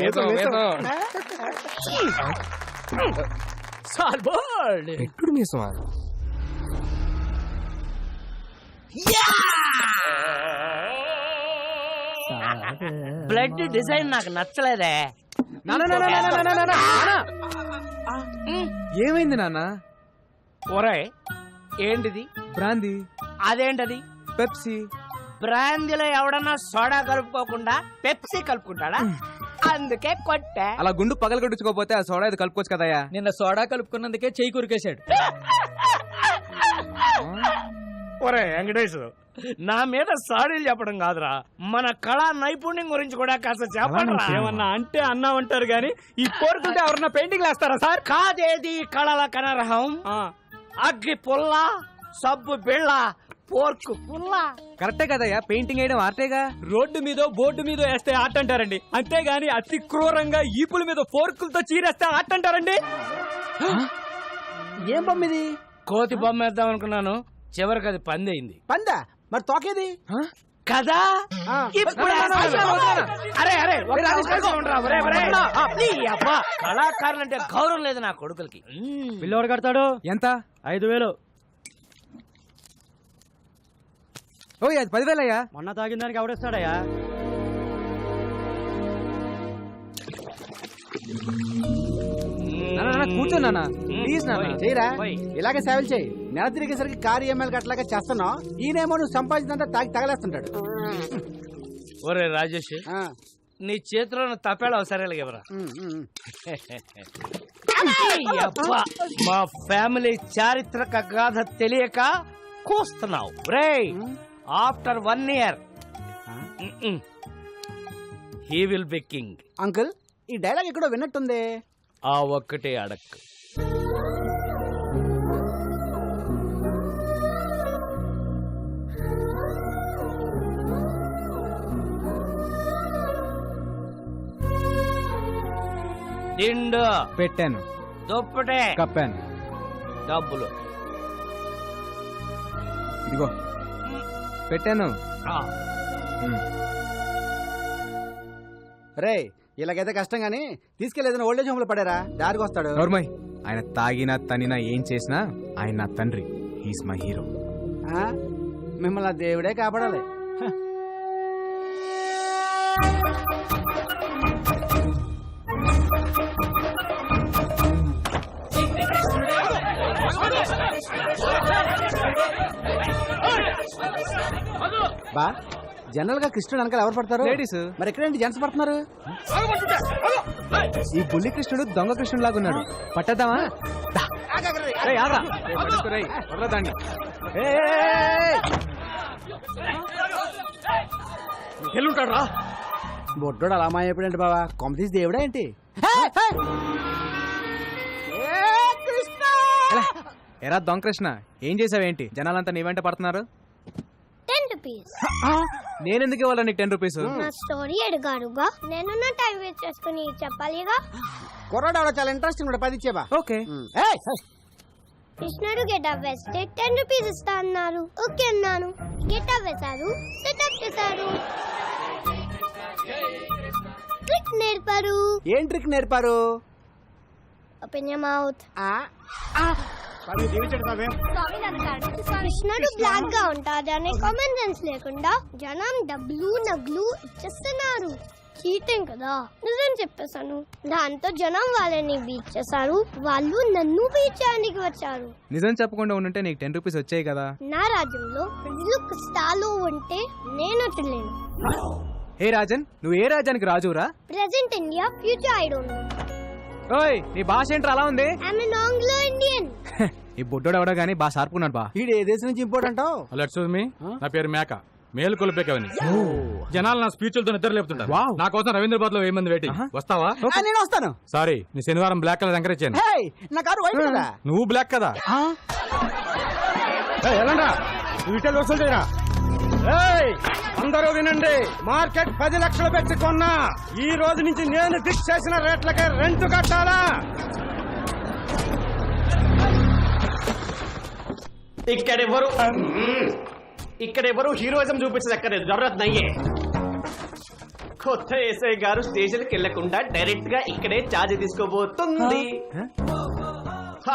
మీసం, మీసం. Blood design నాకు నచ్చలేదే. నాన్న, నాన్న, నాన్న, నాన్న, నాన్న, నాన్న. ఏమైంది నాన్న? ఒరే ఏంటిది? బ్రాందీ. అదేంటది? పెప్సీ. బ్రాందీలో ఎవడన్నా సోడా కలుపుకోకుండా పెప్సీ కలుపుకుంటాడా? అందుకే కొట్టా. అలా గుండు పగలు కొట్టించుకోపోతే ఆ సోడా ఇది కలుపుకోవచ్చు కదయ్యా? నిన్న సోడా కలుపుకున్నందుకే చెయ్యి కురికేశాడు. ఒరే వెంకటేష్ నా మీద సాడీలు చెప్పడం కాదురా. మన కళా నైపుణ్యం గురించి కూడా కాస్త చెప్పండి ఏమన్నా అంటే అన్నా ఉంటారు గాని ఈ కోరుకుంటే ఎవరన్నా పెయింటింగ్ వేస్తారా సార్? కాదేది కళల కనరహం? అగ్గి పుల్ల సబ్బు బిళ్ళ పోర్కు. పుల్ల కరెక్టే కదయ్యా పెయింటింగ్ వేయడం ఆర్టేగా? రోడ్డు మీద బోర్డు మీద వేస్తే ఆట అంటారండి అంతేగాని అతి క్రూరంగా ఈపుల మీద ఫోర్కులతో చీరేస్తే ఆట అంటారండి ఏం బొమ్మిది? కోతి బొమ్మ వేద్దాం అనుకున్నాను. చివరికి అది పందయింది. పందా? మరి తోకేది? కదా? ఇప్పుడు అరే అరే అబ్బా. కళాకారులంటే గౌరవం లేదు నా కొడుకులకి. మ్మ్. పిల్లోడు కడతాడు? ఎంత? ఐదు వేలు. ఓ అది పదివేలయ్యా. మొన్న తాగిన దానికి ఎవడేస్తాడయ్యా? నాన్న, నాన్న, కూర్చో నాన్న. ప్లీజ్ నాన్న. చేయరా. ఇలాగే సేవలు చేయి. నెల తిరిగేసరికి కారు ఎమ్మెల్యే అట్లాగా చేస్తున్నావు. ఈయనేమో నువ్వు సంపాదించినంత తాగి తగలేస్తుంటాడు. ఒరే రాజేష్ నీ చేతిలో తపేళ అవసరాలు ఇవ్వరా మా ఫ్యామిలీ చారిత్రక గాథ తెలియక కూస్తున్నావు. రే after one year. He will be king. Uncle ఈ డైలాగ్ ఎక్కడో విన్నట్టుంది. ఆ ఒక్కటే అడక్ దిండు. పెట్టాను. దుప్పటే. కప్పాను. డబ్బులు. ఇదిగో. పెట్టాను. రే ఇలాగైతే కష్టం గానీ తీసుకెళ్ళేదైనా ఓల్డేజ్ హోమ్లో పడారా. దారికి వస్తాడు. నోర్మయ్ ఆయన తాగినా తనినా ఏం చేసినా ఆయన నా తండ్రి. హీస్ మై హీరో ఆ? మిమ్మల్ని ఆ దేవుడే కాపాడాలి. బా జనరల్గా కృష్ణుడు వెనకాల ఎవరు పడతారు? Ladies. మరి ఎక్కడేంటి జెంట్స్ పడుతున్నారు? ఈ బుల్లి కృష్ణుడు దొంగ కృష్ణుడు లాగా ఉన్నాడు. పట్టద్దామా? దాన్ని. రా బొడ్డోడు అలా మాయపడండి బావా. కొమ్మ తీసి దేవుడా ఏంటి? ఎరా దొంగ కృష్ణ ఏం చేసావేంటి? జనాలంతా నీ వెంట పడుతున్నారు? రూపీస్ నేనెందుకు ఇవ్వాలి నీకు టెన్ రూపీస్ నా స్టోరీ అడిగారుగా నేను నా టైం వేస్ట్ చేసుకుని చెప్పాలిగా కుర్రాడు ఆవిడ చాలా ఇంట్రెస్టింగ్ కూడా పది ఇచ్చేబా ఓకే. కృష్ణుడు గెటప్ వేస్తే టెన్ రూపీస్ ఇస్తా అన్నారు. ఓకే అన్నాను. గెటప్ వేశారు సెటప్ చేశారు ట్రిక్ నేర్పారు. ఏం ట్రిక్ నేర్పారు? ఓపెన్ యర్ మౌత్ ఆ? కృష్ణుడు బ్లాక్గా ఉంటాడు అనే కామన్ సెన్స్ లేకుండా జనం డబ్బులు నగ్లు ఇచ్చేస్తున్నారు. చీటింగ్ కదా. నిజం చెప్పేశాను. దాంతో జనం వాళ్ళని బీచ్ చేశారు వాళ్ళు నన్ను బీచ్ చేయడానికి వచ్చారు. నిజం చెప్పకుండా ఉండుంటే నీకు టెన్ రూపీస్ వచ్చాయి కదా. నా రాజ్యంలో ప్రజలు కష్టాలు ఉంటే నేను వచ్చలేను హే రాజన్ నువ్వు ఏ రాజ్యానికి Rajura present India future I don't know ఓయ్ నీ భాష ఏంట్రా అలా ఉంది? ఇండియన్ ఈ బుడ్డోడు ఎవడో గానీ బాగా సార్పుకున్నాడు బా. వీడు ఏ దేశం నుంచి ఇంపోర్ట్ అంటావు? హలో ఎక్స్క్యూజ్ మీ నా పేరు మేక. మేలు కొలిపేకవని జనాలు నా స్పీచ్లతో నిద్ర లేపుతుంటారు. నా కోసం రవీంద్రబాద్లో వెయ్యి మంది వెయిటింగ్. ఆహా. వస్తావా? నేను వస్తాను. సారీ నీ శనివారం బ్లాక్ కలర్ ఎంకరేజ్ చేయను నా కారు వైట్ కదా? నువ్వు బ్లాక్ కదా? వసూలు చేయరా? అందరూ వినండి. మార్కెట్ పది లక్షలు పెట్టి కొన్నా. ఈ రోజు నుంచి నేను ఫిక్స్ చేసిన రేట్లకే రెంట్ కట్టాలా? ఇక్కడ ఎవరు ఇక్కడ ఎవరు హీరోయిజం చూపించదు ఎక్కలేదు జరూరత్ నయ్యే. కొత్త ఎస్ఐ గారు స్టేషన్కి వెళ్ళకుండా డైరెక్ట్గా ఇక్కడే ఛార్జ్ తీసుకోబోతుంది.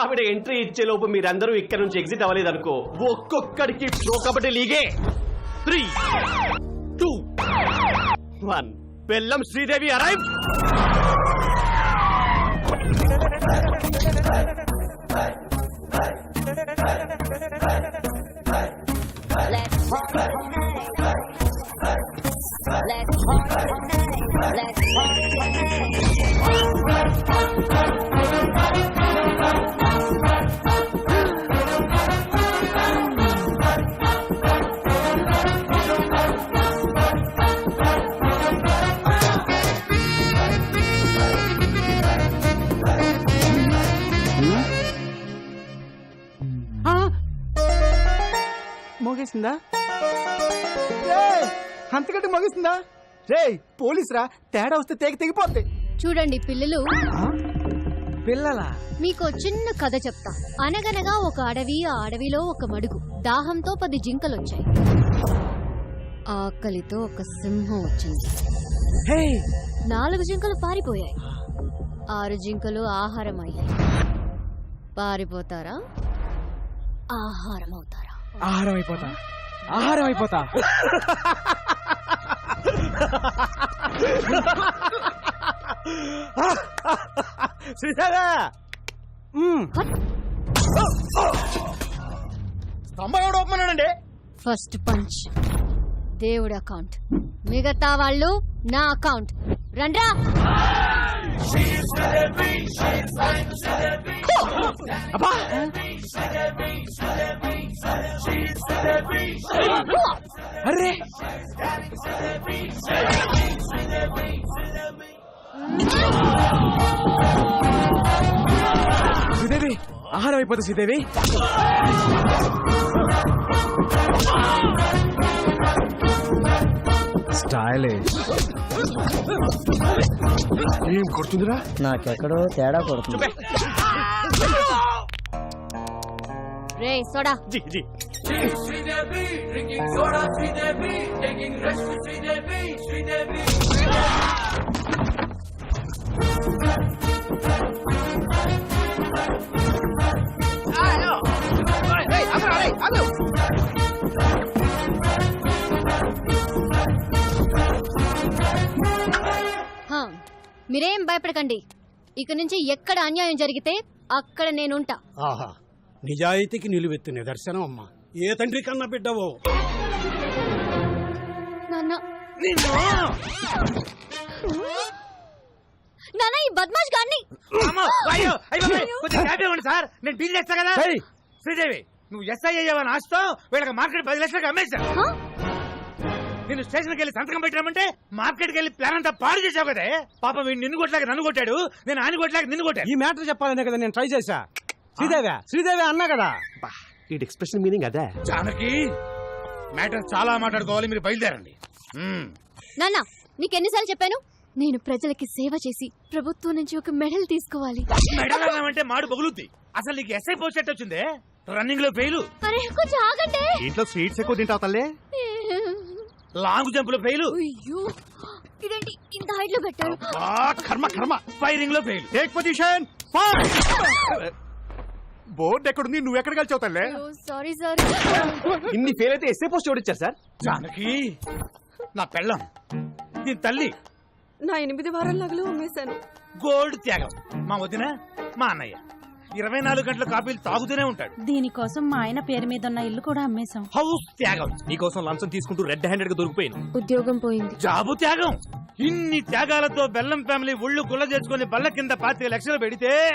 ఆవిడ ఎంట్రీ ఇచ్చే లోపు మీరందరూ ఇక్కడ నుంచి ఎగ్జిట్ అవ్వలేదు అనుకో ఒక్కొక్కడికి pro kabaddi లీగే. Three two one. బెల్లం శ్రీదేవి అరైవ్ మోగేసిందా? అంతకంటే మోగేసిందా? రే పోలీస్ రా తేడా వస్తే తెగి తెగిపోద్ది. చూడండి పిల్లలు. పిల్లలా? మీకు చిన్న కథ చెప్తా. అనగనగా ఒక అడవి ఆ అడవిలో ఒక మడుగు. దాహంతో పది జింకలు వచ్చాయి ఆకలితో ఒక సింహం వచ్చింది. హే నాలుగు జింకలు పారిపోయాయి. ఆరు జింకలు ఆహారం అయ్యాయి పారిపోతారా? ఆహారం అవుతారా ఆహారం అయిపోతా ఆహారం అయిపోతా శ్రీదేవా స్తంభం ఎవడు ఒప్పమన్నాడండి ఫస్ట్ పంచ్. దేవుడి అకౌంట్. మిగతా వాళ్ళు నా అకౌంట్. రండ్రా! అరే! శ్రీదేవి ఆహారం అయిపోతుంది శ్రీదేవి. స్టైలిష్. ఏం కొడుతుందిరా? నాకెక్కడో తేడా కొడుతుంది. రే సోడా. జీ జీ. హా, మీరేం భయపడకండి. ఇక నుంచి ఎక్కడ అన్యాయం జరిగితే అక్కడ నేనుంటా. ఆహా. నిజాయితీకి నిలువెత్తు నిదర్శనం అమ్మా. ఏ తండ్రి కన్నా బిడ్డవో? నాన్న. ఈ బద్మాష్ గాన్ని సార్. నేను డీల్ చేస్తా కదా. శ్రీదేవి నువ్వు ఎస్ఐ అయ్యావని ఆశతో వీళ్ళకి మార్కెట్ పది లక్షలకు అమ్మేశాను? నేను స్టేషన్కి వెళ్ళి సంతకం పెట్టామంటే మార్కెట్కి వెళ్ళి ప్లాన్ అంతా పాడు చేసావు కదే. పాప వీడు నిన్ను కొట్టలేక నన్ను కొట్టాడు. నేను ఆయన కొట్టలేక నిన్ను కొట్టాను. ఈ మ్యాటర్ చెప్పాలనే కదా నేను ట్రై చేశా. శ్రీదేవి శ్రీదేవి అన్నా కదా? ఈ ఎక్స్ప్రెషన్ మీనింగ్ అదే. జానకి మ్యాటర్ చాలా మాట్లాడుకోవాలి మీరు బయలుదేరండి. నాన్న నీకెన్నిసార్లు చెప్పాను? నేను ప్రజలకి సేవ చేసి ప్రభుత్వం నుంచి ఒక మెడల్ తీసుకోవాలి. మెడల్ అన్నామంటే మాడు పగులుద్ది అసలు నీకు ఎస్ఐ పోస్ట్ వచ్చిందే? రన్నింగ్లో ఫెయిల్ అరే కొంచెం ఆగండి. ఇంట్లో స్వీట్స్ ఎక్కువ తింటావు తల్లి. లాంగ్ జంప్లో ఫెయిల్ అయ్యో ఇదేంటి? ఇంత హైట్లో పెట్టారు కర్మ కర్మ. ఫైరింగ్లో ఫెయిల్ టేక్ పొజిషన్ బోర్డు ఎక్కడుంది? నువ్వు ఎక్కడ కలిసావు తల్లి? సారీ సార్ ఇన్ని ఫెయిల్ అయితే ఎస్ఏ పోస్ట్ ఎవరిచ్చారు సార్? జానకి నా పెళ్ళం. దీని తల్లి. నా ఎనిమిది వారాల నగలు అమ్మేశాను. గోల్డ్ త్యాగం. మా వదిన మా అన్నయ్య. ఇరవై నాలుగు గంటల కాపీలు తాగుతూనే ఉంటాడు. దీనికోసం మా ఆయన పేరు మీద ఉన్న ఇల్లు కూడా అమ్మేశాం. హౌస్ త్యాగం. నీకోసం లంచం తీసుకుంటూ రెడ్ హ్యాండెడ్గా దొరికిపోయాను. ఉద్యోగం పోయింది. జాబు త్యాగం. ఇన్ని త్యాగాలతో బెల్లం ఫ్యామిలీ ఒళ్ళు గుల్ల చేసుకుని బల్ల కింద పాతిక లక్షలు పెడితే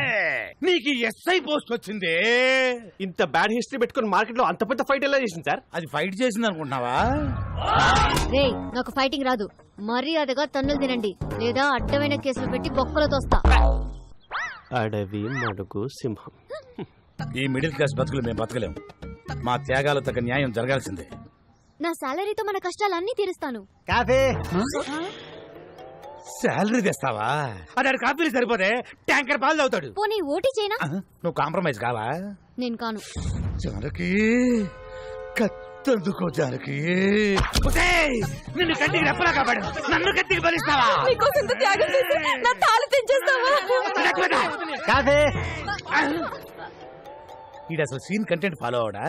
నీకు ఎస్ఐ పోస్ట్ వచ్చిందే. ఇంత బ్యాడ్ హిస్టరీ పెట్టుకుని మార్కెట్లో అంత పెద్ద ఫైట్ ఎలా చేసింది సార్? అది ఫైట్ చేసింది అనుకుంటున్నావా? రే నాకు ఫైటింగ్ రాదు. మర్యాదగా తన్నులు తినండి. లేదా అడ్డమైన కేసులు పెట్టి బొక్కలు తోస్తా. అడవి మడుగు సింహం. ఈ మిడిల్ క్లాస్ బతుకులు మేము బతకలేం. మా త్యాగాలు తగ్గ న్యాయం జరగాల్సిందే. నా సాలరీతో మన కష్టాలన్నీ తీరుస్తాను. కాఫీ. శాలరీ తెస్తావా? అది కాపీలు సరిపోతే ట్యాంకర్ పాలు తాగుతాడు. పోనీ ఓటీ చేయనా? నువ్వు కాంప్రమైజ్ కావా? నేను కాను. చివరికి కత్తి మత్తెందుకో జానకి నిన్ను కంటికి రెప్పలా కాపాడు. నన్ను కత్తికి బలిస్తావా? నీకోసం ఇంత త్యాగం చేసి నా తాళి తెంచేస్తావా? కాదే ఈడు అసలు సీన్ కంటెంట్ ఫాలో అవడా?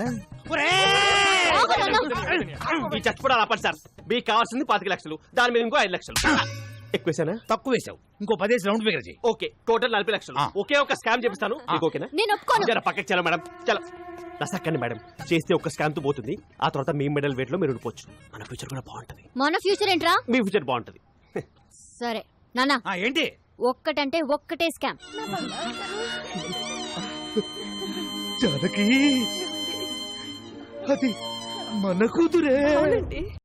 ఈ చచ్చిపోవడాలు ఆపండి సార్. మీకు కావాల్సింది పాతిక లక్షలు. దాని మీద ఇంకో ఐదు లక్షలు. ఎక్కువేసానా తక్కువ వేసావు ఇంకో పదేసి రౌండ్ ఫిగర్ చేయి. ఓకే టోటల్ నలభై లక్షలు. ఆ. ఒకే ఒక స్కామ్ చేపిస్తాను మీకు ఓకేనా? నేను ఒప్పుకోను. జర పక్కకి చలో మేడం. చలో. నసక్కండి మేడం. చేస్తే ఒక స్కామ్తో పోతుంది. ఆ తర్వాత మీ మెడల్ వెయిట్లో మీరు ఉండిపోవచ్చు. మన ఫ్యూచర్ కూడా బాగుంటది. మన ఫ్యూచర్ ఏంట్రా? మీ ఫ్యూచర్ బాగుంటది. సరే. నానా ఆ, ఏంటి? ఒక్కటంటే ఒక్కటే స్కామ్. జానకి అది మన కూతురే.